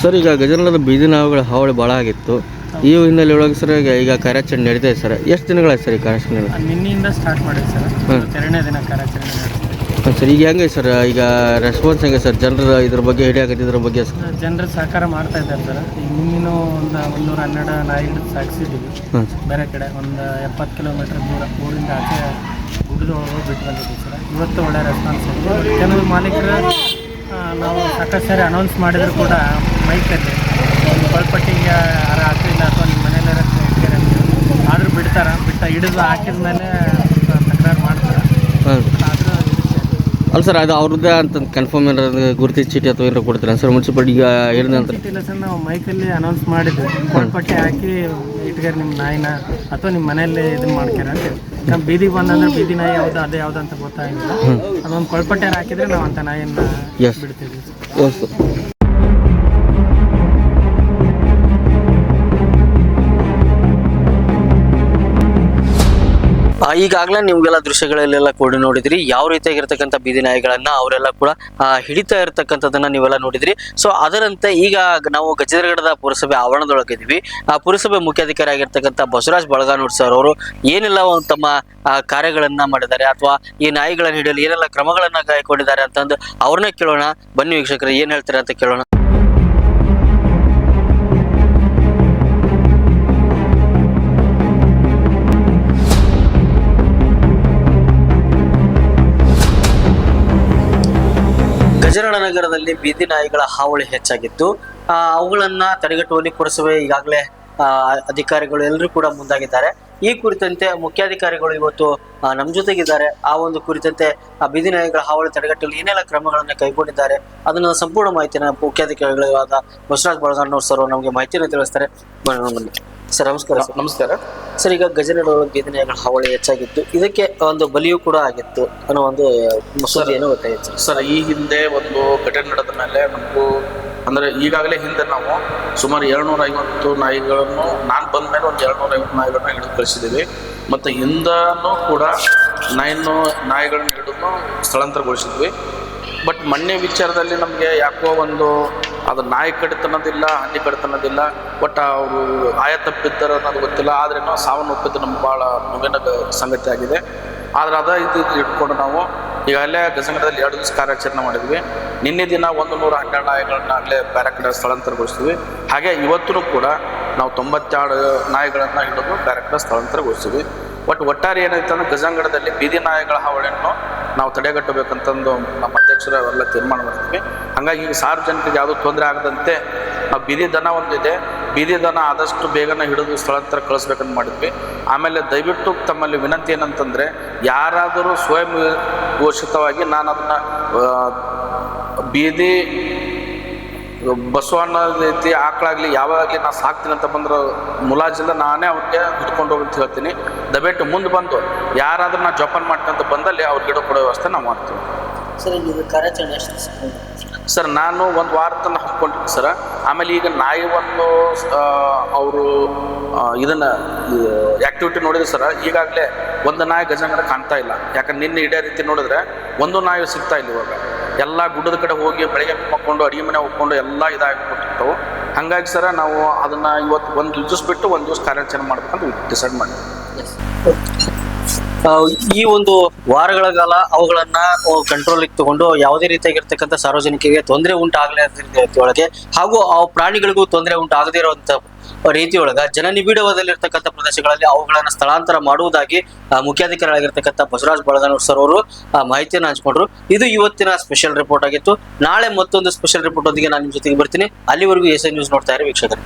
Sir ಈಗ ಗಜನದ ಬೀದಿ ನಾವುಗಳ ಹಾವಳಿ ಭಾಳ ಆಗಿತ್ತು. ಈ ಹಿನ್ನೆಲೆ ಒಳಗೆ ಸರ್ ಈಗ ಈಗ ಕಾರ್ಯಾಚರಣೆ ನಡೀತಾ ಇದೆ ಸರ್. ಎಷ್ಟು ದಿನಗಳಾಯ್ತು ಸರ್ ಈ ಕಾರ್ಯಾಚರಣೆ ನಿನ್ನೆಯಿಂದ ಸ್ಟಾರ್ಟ್ ಮಾಡಿದೆ ಸರ್. ಎರಡನೇ ದಿನ ಕಾರ್ಯಾಚರಣೆ. ಹಾಂ ಸರ್ ಈಗ ಹೆಂಗೆ ಸರ್ ಈಗ ರೆಸ್ಪಾನ್ಸ್ ಹೆಂಗೆ ಸರ್? ಜನರ ಇದ್ರ ಬಗ್ಗೆ ಹಿಡಿಯಾಕತ್ತಿದ್ರ ಬಗ್ಗೆ? ಸರ್ ಜನರು ಸಹಕಾರ ಮಾಡ್ತಾ ಇದ್ದಾರೆ ಸರ್. ಈಗ ನಿನ್ನಿನೂ ಒಂದು ಒಂದೂರ ಹನ್ನೆರಡು ನಾಯಿ ಹಿಡಿದು ಸಾಗಿಸಿದ್ದೀವಿ ಹಾಂ. ಬೇರೆ ಕಡೆ ಒಂದು ಎಪ್ಪತ್ತು ಕಿಲೋಮೀಟರ್ ದೂರ ಊರಿಂದ ಆಚೆ ಗುಡ್ಡದ ಒಳಗೆ ಬಿಟ್ಟು ಬಂದಿದ್ದೀವಿ ಸರ್. ಇವತ್ತು ಒಳ್ಳೆ ರೆಸ್ಪಾನ್ಸ್ ಇದೆ ಜನರ ಮಾಲೀಕರು ನಾವು ಸಾಕಷ್ಟು ಸಾರಿ ಅನೌನ್ಸ್ ಮಾಡಿದ್ರು ಕೂಡ ಮೈಕಲ್ಲಿ. ಒಂದು ಕೊಳ್ಪಟ್ಟಿಗೆ ಯಾರು ಹಾಕಿಲ್ಲ ಅಥವಾ ನಿಮ್ಮ ಮನೇಲಿ ಆದರೂ ಬಿಡ್ತಾರೆ? ಬಿಟ್ಟ ಹಿಡಿದು ಹಾಕಿದ ಮೇಲೆ ತಕರಾರು ಮಾಡ್ತಾರೆ? ಅಲ್ಲ ಸರ್ ಅದು ಅವ್ರದ್ದೇ ಅಂತ ಕನ್ಫರ್ಮ್ ಏನಾದ್ರು ಗುರುತಿ ಚೀಟಿ ಅಥವಾ ಏನಾರು ಕೊಡ್ತೀರಾ? ಸರ್ ಮುನ್ಸಿಪಾಲ್ಟಿ ಈಗ ಹೇಳಿದ ನಂತರ ಇಲ್ಲ ಸರ್ ನಾವು ಮೈಕಲ್ಲಿ ಅನೌನ್ಸ್ ಮಾಡಿದ್ವಿ ಪಟ್ಟಿ ಹಾಕಿ ಇಟ್ಗಾರ ನಿಮ್ಮ ನಾಯಿನ ಅಥವಾ ನಿಮ್ಮ ಮನೆಯಲ್ಲಿ ಇದನ್ನ ಮಾಡ್ಕ್ಯಾರ ಅಂತ. ನಮ್ಮ ಬೀದಿಗೆ ಬಂದಂದ್ರೆ ಬೀದಿ ನಾಯಿ ಯಾವ್ದು ಅದೇ ಯಾವ್ದು ಅಂತ ಗೊತ್ತಾಗಿಲ್ಲ. ಅದೊಂದು ಕೊಳ್ಪಟ್ಟೆ ಹಾಕಿದ್ರೆ ನಾವು ಅಂತ ನಾಯಿನ. ಬಿಡ್ತೀವಿ. ಈಗಾಗಲೇ ನಿಮ್ಗೆಲ್ಲ ದೃಶ್ಯಗಳಲ್ಲೆಲ್ಲ ಕೂಡ ನೋಡಿದ್ರಿ. ಯಾವ ರೀತಿಯಾಗಿರ್ತಕ್ಕಂಥ ಬೀದಿ ನಾಯಿಗಳನ್ನ ಅವರೆಲ್ಲ ಕೂಡ ಹಿಡಿತಾ ಇರತಕ್ಕಂಥದ್ದನ್ನ ನೀವೆಲ್ಲ ನೋಡಿದ್ರಿ. ಸೊ, ಅದರಂತೆ ಈಗ ನಾವು ಗಜೇಂದ್ರಗಡದ ಪುರಸಭೆ ಆವರಣದೊಳಗಿದ್ವಿ ಆ ಪುರಸಭೆ ಮುಖ್ಯಾಧಿಕಾರಿ ಆಗಿರ್ತಕ್ಕಂಥ ಬಸವರಾಜ್ ಬಳಗಾನೂರ್ ಸರ್ ಅವರು ಏನೆಲ್ಲ ಒಂದು ತಮ್ಮ ಕಾರ್ಯಗಳನ್ನ ಮಾಡಿದ್ದಾರೆ ಅಥವಾ ಈ ನಾಯಿಗಳನ್ನ ಹಿಡಿಯಲು ಏನೆಲ್ಲ ಕ್ರಮಗಳನ್ನ ಕೈಗೊಂಡಿದ್ದಾರೆ ಅಂತಂದು ಅವ್ರನ್ನೇ ಕೇಳೋಣ. ಬನ್ನಿ ವೀಕ್ಷಕರು, ಏನ್ ಹೇಳ್ತಾರೆ ಅಂತ ಕೇಳೋಣ. ಗಜರಾಳ ನಗರದಲ್ಲಿ ಬೀದಿ ನಾಯಿಗಳ ಹಾವಳಿ ಹೆಚ್ಚಾಗಿತ್ತು. ಅವುಗಳನ್ನ ತಡೆಗಟ್ಟುವಲ್ಲಿ ಪುರಸಭೆ ಈಗಾಗಲೇ ಅಧಿಕಾರಿಗಳು ಎಲ್ಲರೂ ಕೂಡ ಮುಂದಾಗಿದ್ದಾರೆ. ಈ ಕುರಿತಂತೆ ಮುಖ್ಯಾಧಿಕಾರಿಗಳು ಇವತ್ತು ನಮ್ಮ ಜೊತೆಗಿದ್ದಾರೆ. ಆ ಒಂದು ಕುರಿತಂತೆ ಬೀದಿ ನಾಯಿಗಳ ಹಾವಳಿ ತಡೆಗಟ್ಟಲು ಏನೆಲ್ಲ ಕ್ರಮಗಳನ್ನು ಕೈಗೊಂಡಿದ್ದಾರೆ ಅದನ್ನು ಸಂಪೂರ್ಣ ಮಾಹಿತಿನ ಮುಖ್ಯಾಧಿಕಾರಿಗಳು ಇವಾಗ ಬಸವರಾಜ್ ಬಳಗಣ್ಣವ್ರು ಸರ್ ನಮಗೆ ಮಾಹಿತಿಯನ್ನು ತಿಳಿಸ್ತಾರೆ. ಬನ್ನಿ. ಸರ್ ನಮಸ್ಕಾರ ಸರ್. ನಮಸ್ಕಾರ. ಸರ್ ಈಗ ಗಜನಡೊಳಗೆ ಬೀದಿ ನಾಯಿಗಳ ಹಾವಳಿ ಹೆಚ್ಚಾಗಿತ್ತು ಇದಕ್ಕೆ ಒಂದು ಬಲಿಯೂ ಕೂಡ ಆಗಿತ್ತು ಅನ್ನೋ ಒಂದು ಮಸೂದೆಯನ್ನು ಗೊತ್ತಾಗಿತ್ತು ಸರ್. ಸರ್ ಈ ಹಿಂದೆ ಒಂದು ಘಟನೆ ನಡೆದ ಮೇಲೆ ನಮಗೂ ಅಂದರೆ ಈಗಾಗಲೇ ಹಿಂದೆ ನಾವು ಸುಮಾರು ಏಳ್ನೂರ ಐವತ್ತು ನಾಯಿಗಳನ್ನು ನಾನು ಬಂದ ಮೇಲೆ ಒಂದು ಏಳ್ನೂರ ಐವತ್ತು ನಾಯಿಗಳನ್ನ ಹಿಡಿದು ಕಳಿಸಿದ್ದೀವಿ. ಮತ್ತು ಹಿಂದನೂ ಕೂಡ ನಾಯಿನ್ನು ನಾಯಿಗಳನ್ನ ಹಿಡಿದು ಸ್ಥಳಾಂತರಗೊಳಿಸಿದ್ವಿ. ಬಟ್ ಮೊನ್ನೆ ವಿಚಾರದಲ್ಲಿ ನಮಗೆ ಯಾಕೋ ಒಂದು ಅದು ನಾಯಿ ಕಡಿತನದಿಲ್ಲ ಹಂದಿ ಕಡಿತನದಿಲ್ಲ ಒಟ್ಟು ಅವರು ಆಯ ತಪ್ಪಿದ್ದಾರೆ ಅನ್ನೋದು ಗೊತ್ತಿಲ್ಲ. ಆದ್ರೇನೋ ಸಾವನ್ನಪ್ಪಿದ್ದು ನಮ್ಗೆ ಭಾಳ ನೋವಿನ ಸಂಗತಿ ಆಗಿದೆ. ಆದ್ರೆ ಅದ ಇದು ಇಟ್ಕೊಂಡು ನಾವು ಈಗಾಗಲೇ ಗಸಂಗಡದಲ್ಲಿ ಎರಡು ದಿವಸ ಕಾರ್ಯಾಚರಣೆ ಮಾಡಿದ್ವಿ. ನಿನ್ನೆ ದಿನ ಒಂದು ನೂರ ಹನ್ನೆರಡು ನಾಯಿಗಳನ್ನ ಆಗಲೇ ಬೇರೆ ಕಡೆ ಸ್ಥಳಾಂತರಗೊಳಿಸ್ತೀವಿ ಹಾಗೆ ಇವತ್ತೂ ಕೂಡ ನಾವು ತೊಂಬತ್ತೆರಡು ನಾಯಿಗಳನ್ನು ಹಿಡಿದು ಬೇರೆ ಕಡೆ ಸ್ಥಳಾಂತರಗೊಳಿಸ್ತೀವಿ ಬಟ್ ಒಟ್ಟಾರೆ ಏನಾಯ್ತು ಅಂದ್ರೆ ಗಜಂಗಡದಲ್ಲಿ ಬೀದಿ ನಾಯಿಗಳ ಹಾವಳಿಯನ್ನು ನಾವು ತಡೆಗಟ್ಟಬೇಕಂತಂದು ನಮ್ಮ ಅಧ್ಯಕ್ಷರು ಅವೆಲ್ಲ ತೀರ್ಮಾನ ಮಾಡ್ತೀವಿ. ಹಾಗಾಗಿ ಈಗ ಸಾರ್ವಜನಿಕರಿಗೆ ಯಾವುದೂ ತೊಂದರೆ ಆಗದಂತೆ ನಾವು ಬೀದಿ ದನ ಒಂದಿದೆ ಬೀದಿ ದನ ಆದಷ್ಟು ಬೇಗನೆ ಹಿಡಿದು ಸ್ಥಳಾಂತರ ಕಳಿಸ್ಬೇಕಂತ ಮಾಡಿದ್ವಿ. ಆಮೇಲೆ ದಯವಿಟ್ಟು ತಮ್ಮಲ್ಲಿ ವಿನಂತಿ ಏನಂತಂದರೆ, ಯಾರಾದರೂ ಸ್ವಯಂ ಘೋಷಿತವಾಗಿ ನಾನು ಅದನ್ನು ಬೀದಿ ಬಸವಣ್ಣ ರೀತಿ ಆಕಳಾಗಲಿ ಯಾವಾಗಲಿ ನಾನು ಸಾಕ್ತೀನಿ ಅಂತ ಬಂದ್ರೆ ಮುಲಾಜಿಲ್ಲ, ನಾನೇ ಅವ್ರಿಗೆ ಹಿಡ್ಕೊಂಡು ಹೋಗಿ ಅಂತ ಹೇಳ್ತೀನಿ. ದಯವಿಟ್ಟು ಮುಂದೆ ಬಂದು ಯಾರಾದರೂ ನಾ ಜೋಪಾನ ಮಾಡ್ಕೊಂತ ಬಂದಲ್ಲಿ ಅವ್ರಿಗೆ ಗಿಡ ಕೊಡೋ ವ್ಯವಸ್ಥೆ ನಾವು ಮಾಡ್ತೀವಿ. ಸರ್ ಇದು ಕಾರ್ಯಾಚರಣೆ ಸರ್. ನಾನು ಒಂದು ವಾರ ತನಕ ಹಮ್ಮಿಕೊಂಡಿದ್ದೆ ಸರ್. ಆಮೇಲೆ ಈಗ ನಾಯಿ ಒಂದು ಅವರು ಇದನ್ನು ಆ್ಯಕ್ಟಿವಿಟಿ ನೋಡಿದ್ರೆ ಸರ್. ಈಗಾಗಲೇ ಒಂದು ನಾಯಿ ಗಜಂಗಡ ಕಾಣ್ತಾ ಇಲ್ಲ. ಯಾಕಂದ್ರೆ ನಿನ್ನೆ ಇಡೇ ರೀತಿ ನೋಡಿದ್ರೆ ಒಂದು ನಾಯಿ ಸಿಗ್ತಾ ಇಲ್ಲ ಇವಾಗ. ಎಲ್ಲ ಗುಡ್ಡದ ಕಡೆ ಹೋಗಿ ಬೆಳಗ್ಗೆ ಮಕ್ಕೊಂಡು ಅಡಿಗೆ ಮನೆ ಹೋಗ್ಕೊಂಡು ಎಲ್ಲ ಇದಾಗಿಬಿಟ್ಟಿರ್ತವೆ ಹಾಗಾಗಿ ಸರ್, ನಾವು ಅದನ್ನು ಇವತ್ತು ಒಂದು ದಿವಸ ಬಿಟ್ಟು ಒಂದು ದಿವಸ ಕಾರ್ಯಾಚರಣೆ ಮಾಡ್ಬೇಕಂತ ಡಿಸೈಡ್ ಮಾಡಿದ್ವಿ. ಈ ಒಂದು ವಾರಗಳ ಕಾಲ ಅವುಗಳನ್ನ ಕಂಟ್ರೋಲ್ ತಗೊಂಡು ಯಾವುದೇ ರೀತಿಯಾಗಿರ್ತಕ್ಕಂಥ ಸಾರ್ವಜನಿಕರಿಗೆ ತೊಂದರೆ ಉಂಟಾಗಲೇ ಒಳಗೆ, ಹಾಗೂ ಆ ಪ್ರಾಣಿಗಳಿಗೂ ತೊಂದರೆ ಉಂಟಾಗದೇ ಇರುವಂತ ರೀತಿಯೊಳಗ ಜನನಿಬಿಡವದಲ್ಲಿರ್ತಕ್ಕಂಥ ಪ್ರದೇಶಗಳಲ್ಲಿ ಅವುಗಳನ್ನ ಸ್ಥಳಾಂತರ ಮಾಡುವುದಾಗಿ ಮುಖ್ಯಾಧಿಕಾರಿಗಳಾಗಿರ್ತಕ್ಕಂಥ ಬಸವರಾಜ್ ಬಳಗನೂರ್ ಸರ್ ಅವರು ಮಾಹಿತಿಯನ್ನು ಹಂಚ್ಕೊಂಡ್ರು. ಇದು ಇವತ್ತಿನ ಸ್ಪೆಷಲ್ ರಿಪೋರ್ಟ್ ಆಗಿತ್ತು. ನಾಳೆ ಮತ್ತೊಂದು ಸ್ಪೆಷಲ್ ರಿಪೋರ್ಟ್ ಒಂದಿಗೆ ನಾನು ನಿಮ್ಮ ಜೊತೆಗೆ ಬರ್ತೀನಿ. ಅಲ್ಲಿವರೆಗೂ ಎಸ್ ನ್ಯೂಸ್ ನೋಡ್ತಾ ಇರಿ ವೀಕ್ಷಕರು.